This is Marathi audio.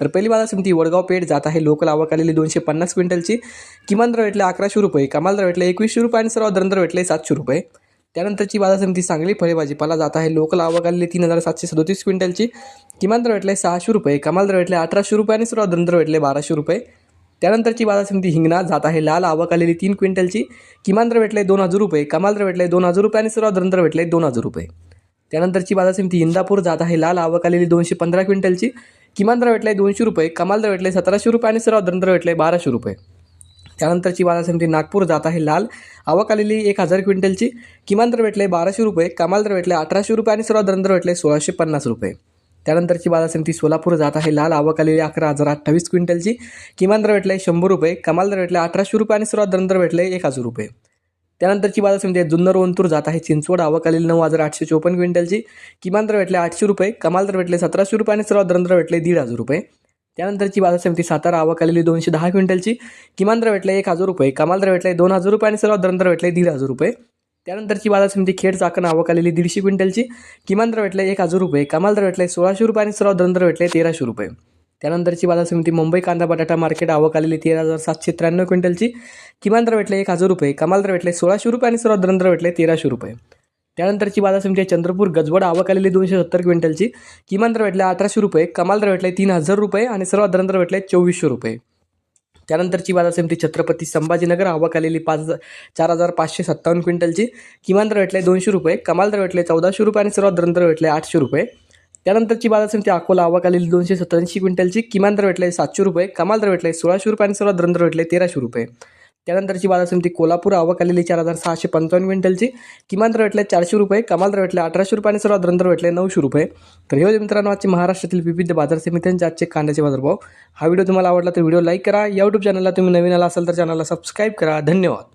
तर पहिली बाजार समिती वडगाव पेठ जात आहे लोकल आवक आलेली दोनशे पन्नास क्विंटलची. किमान दर भेटले अकराशे रुपये कमाल दर भेटले एकवीसशे रुपये आणि सर्वात दर भेटले सातशे रुपये. त्यानंतरची बाजार समिती सांगली फळे भाजीपाला जात आहे लोकल आवक आलेली तीन हजार सातशे सदोतीस क्विंटलची. किमान दर भेटले सहाशे रुपये कमाल दर भेटले अठराशे रुपये आणि सर्वात दर भेटले बाराशे रुपये. त्यानंतरची बाजार समिती हिंगणा जात आहे लाल आवक आलेली तीन क्विंटलची. किमान दर भेटले दोन हजार रुपये कमाल दर भेटले दोन हजार रुपये आणि सर्वात दर भेटले दोन हजार रुपये. त्यानंतरची बाजार समिती इंदापूर जात आहे लाल आवक आलेली दोनशे पंधरा क्विंटलची. किमान दर भेटले दोनशे रुपये कमाल दर भेटले सतराशे रुपये आणि सर्वात दर भेटले बाराशे रुपये. त्यानंतरची बाजार समिती नागपूर जात आहे लाल. आवक आलेली एक हजार क्विंटलची. किमान दर भेटले बाराशे रुपये कमाल दर भेटले अठराशे रुपये आणि सर्वात दर भेटले सोळाशे पन्नास रुपये. त्यानंतरची बाजार समिती सोलापूर जात आहे लाल. आवक आलेली अकरा हजार अठ्ठावीस क्विंटलची. किमान दर भेटले शंभर रुपये कमाल दर भेटले अठराशे रुपये आणि सर्वात दर भेटले एक हजार रुपये. त्यानंतरची बाजार समिती आहे. जुन्नर ओंतूर जात आहे. चिंचवड आवक आलेली नऊ हजार आठशे चोपन्न क्विंटलची. किमान दर भेटले आठशे रुपये कमाल दर भेटले सतराशे रुपये आणि सर्वात दर भेटले दीड हजार रुपये. त्यानंतरची बाजार समिती सातारा आवक आलेली दोनशे दहा क्विंटलची. किमान दर भेटले एक हजार रुपये कमाल दर भेटले दोन हजार रुपये आणि सर्वात दर भेटले दीड हजार रुपये. त्यानंतरची बाजार समिती खेड चाकण आवक आलेली दीडशे क्विंटलची. किमान दर भेटले एक हजार रुपये कमाल दर भेटले सोळाशे रुपये आणि सर्वात दर भेटले तेराशे रुपये. त्यानंतरची बाजार समिती मुंबई कांदा बटाटा मार्केट आवक आलेली तेरा हजार सातशे त्र्याण्णव क्विंटलची. किमान दर भेटले एक हजार रुपये कमाल दर भेटले सोळाशे रुपये आणि सर्वात दर भेटले तेराशे रुपये. त्यानंतरची बाजार समिती आहे चंद्रपूर गजवड आवक आलेली दोनशे सत्तर क्विंटलची. किमान दर भेटले अठराशे रुपये कमाल दर भेटले तीन हजार रुपये आणि सर्वात दर भेटले चोवीसशे रुपये. त्यानंतरची बाजार समिती छत्रपती संभाजीनगर आवक आलेली पाच हजार चार हजार पाचशे सत्तावन्न क्विंटलची. किमान दर भेटले दोनशे रुपये कमाल दर भेटले चौदाशे रुपये आणि सर्वात दर भेटले आठशे रुपये. त्यानंतरची बाजार समिती अकोला आवक दोनशे सत्त्याऐंशी क्विंटलची किमान दर भेटले सातशे रुपये कमाल दर भेटले सोळाशे रुपये आणि सर्वात दर भेटले तेराशे रुपये. त्यानंतरची बाजार समिती कोल्हापूर आवक आलेली चार हजार सहाशे पंचावन्न क्विंटलची किमान दर भेटले चारशे रुपये कमाल दर भेटले अठराशे रुपये आणि सर्वात दर भेटले नऊशे रुपये. तर हे होते मित्रांनो आजचे महाराष्ट्रातील विविध बाजार समित्यांचे आजचे कांद्याचे बाजारभाव. हा व्हिडिओ तुम्हाला आवडला तर व्हिडिओ लाईक करा. या यूट्यूब चॅनलला तुम्ही नवीन आला असाल तर चॅनलला सबस्क्राईब करा. धन्यवाद.